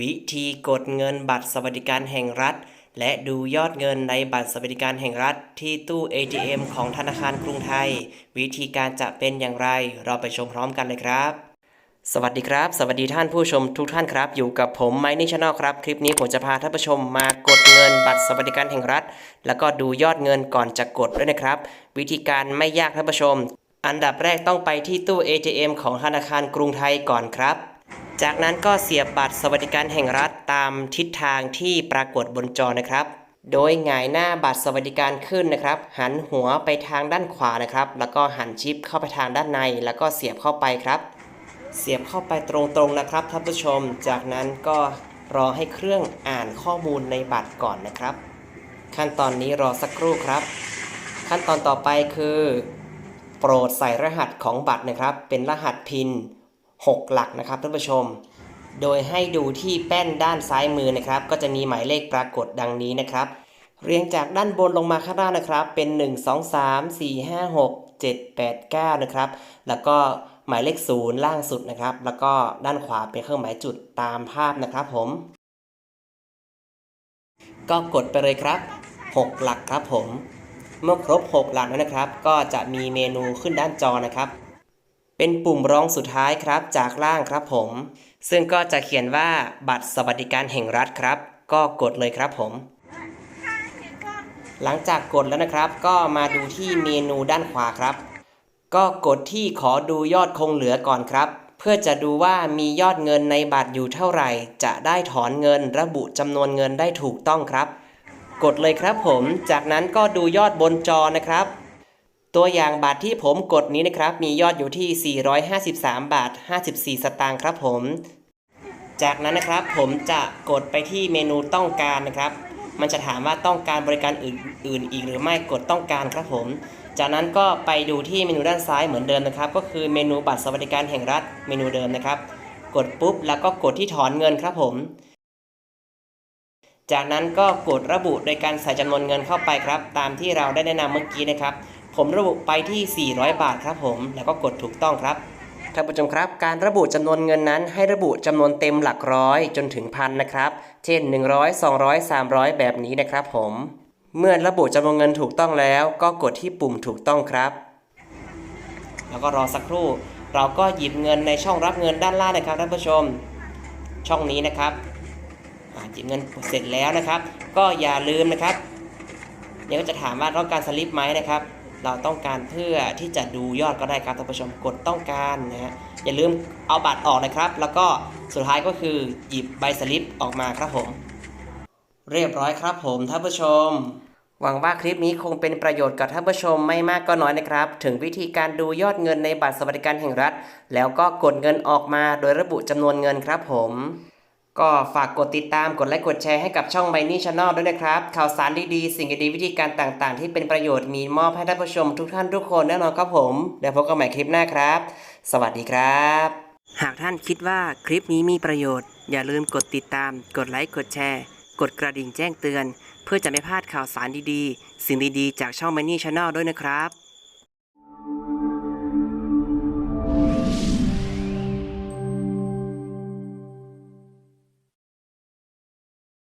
วิธีกดเงินบัตรสวัสดิการแห่งรัฐ และดูยอดเงินในบัตรสวัสดิการแห่งรัฐ ที่ตู้ ATM ของธนาคารกรุงไทย วิธีการจะเป็นอย่างไร เราไปชมพร้อมกันเลยครับ สวัสดีครับ สวัสดีท่านผู้ชมทุกท่านครับ อยู่กับผมไมค์นิชแนลครับ คลิปนี้ผมจะพาท่านผู้ชมมากดเงินบัตรสวัสดิการแห่งรัฐ แล้วก็ดูยอดเงินก่อนจะกดด้วยนะครับ วิธีการไม่ยากท่านผู้ชม อันดับแรกต้องไปที่ตู้ ATM ของธนาคารกรุงไทยก่อนครับ จากนั้นก็เสียบบัตรสวัสดิการแห่งรัฐตามทิศทางที่ปรากฏบนจอนะครับ โดยหงายหน้าบัตรสวัสดิการขึ้นนะครับ หันหัวไปทางด้านขวานะครับ แล้วก็หันชิปเข้าไปทางด้านใน แล้วก็เสียบเข้าไปครับ เสียบเข้าไปตรงๆนะครับท่านผู้ชม จากนั้นก็รอให้เครื่องอ่านข้อมูลในบัตรก่อนนะครับ ขั้นตอนนี้รอสักครู่ครับ ขั้นตอนต่อไปคือ โปรดใส่รหัสของบัตรนะครับ เป็นรหัสพิน 6 หลักนะครับท่านผู้ชม โดยให้ดูที่แป้นด้านซ้ายมือนะครับ ก็จะมีหมายเลขปรากฏดังนี้นะครับ เรียงจากด้านบนลงมาข้างล่างนะครับ เป็น 1 2 3 4 5 6 7 8 9 นะครับ แล้วก็หมายเลขศูนย์ล่างสุดนะครับ แล้วก็ด้านขวาเป็นเครื่องหมายจุดตามภาพนะครับผม ก็กดไปเลยครับ 6 หลักครับผม เมื่อครบ 6 หลักแล้วนะครับ ก็จะมีเมนูขึ้นด้านจอนะครับ เป็นปุ่มรองสุดท้ายครับ จากล่างครับผม ซึ่งก็จะเขียนว่าบัตรสวัสดิการแห่งรัฐครับ ก็กดเลยครับผม หลังจากกดแล้วนะครับ ก็มาดูที่เมนูด้านขวาครับ ก็กดที่ขอดูยอดคงเหลือก่อนครับ เพื่อจะดูว่ามียอดเงินในบัตรอยู่เท่าไหร่ จะได้ถอนเงินระบุจำนวนเงินได้ถูกต้องครับ กดเลยครับผม จากนั้นก็ดูยอดบนจอนะครับ ตัวอย่างบัตรที่ผมกดนี้นะครับ มียอดอยู่ที่ 453 บาท 54 สตางค์ครับผม จากนั้นนะครับผมจะกดไปที่เมนูต้องการนะครับ มันจะถามว่าต้องการบริการอื่นอื่นอีกหรือไม่กดต้องการครับผม จากนั้นก็ไปดูที่เมนูด้านซ้ายเหมือนเดิมนะครับ ก็คือเมนูบัตรสวัสดิการแห่งรัฐเมนูเดิมนะครับ กดปุ๊บแล้วก็กดที่ถอนเงินครับผม จากนั้นก็กดระบุโดยการใส่จำนวนเงินเข้าไปครับ ตามที่เราได้แนะนำเมื่อกี้นะครับ ผมระบุไปที่ 400 บาทครับผม แล้วก็กดถูกต้องครับท่านผู้ชมครับ การระบุจำนวนเงินนั้นให้ระบุจำนวนเต็มหลักร้อยจนถึงพันนะครับ เช่น 100 200 300 แบบนี้นะครับผม เมื่อระบุจำนวนเงินถูกต้องแล้ว ก็กดที่ปุ่มถูกต้องครับ แล้วก็รอสักครู่ เราก็หยิบเงินในช่องรับเงินด้านล่างนะครับท่านผู้ชม ช่องนี้นะครับอ่าหยิบเงินเสร็จแล้วนะครับ ก็อย่าลืมนะครับเดี๋ยวก็จะถามว่าต้องการสลิปไหมนะครับ เราต้องการเพื่อที่จะดูยอดก็ได้ครับท่านผู้ชมกดต้องการนะฮะอย่าลืมเอาบัตรออกนะครับ แล้วก็สุดท้ายก็คือหยิบใบสลิปออกมาครับผม เรียบร้อยครับผมท่านผู้ชม หวังว่าคลิปนี้คงเป็นประโยชน์กับท่านผู้ชมไม่มากก็น้อยนะครับ ถึงวิธีการดูยอดเงินในบัตรสวัสดิการแห่งรัฐ แล้วก็กดเงินออกมาโดยระบุจำนวนเงินครับผม ก็ฝากกดติดตามกดไลค์กดแชร์ให้กับช่อง m i n y Channel ด้วยนะครับ ข่าวสารดีๆ สิ่งดีๆวิธีการต่างๆ ที่เป็นประโยชน์มีมอบให้ท่านผู้ชมทุกท่านทุกคนแน่นอนครับผม แล้วพบกันใหม่คลิปหน้าครับ สวัสดีครับ หากท่านคิดว่าคลิปนี้มีประโยชน์ อย่าลืมกดติดตาม กดไลค์กดแชร์ กดกระดิ่งแจ้งเตือน เพื่อจะไม่พลาดข่าวสารดีๆ สิ่งดีๆ จากช่อง m i n y Channel ด้วยนะครับ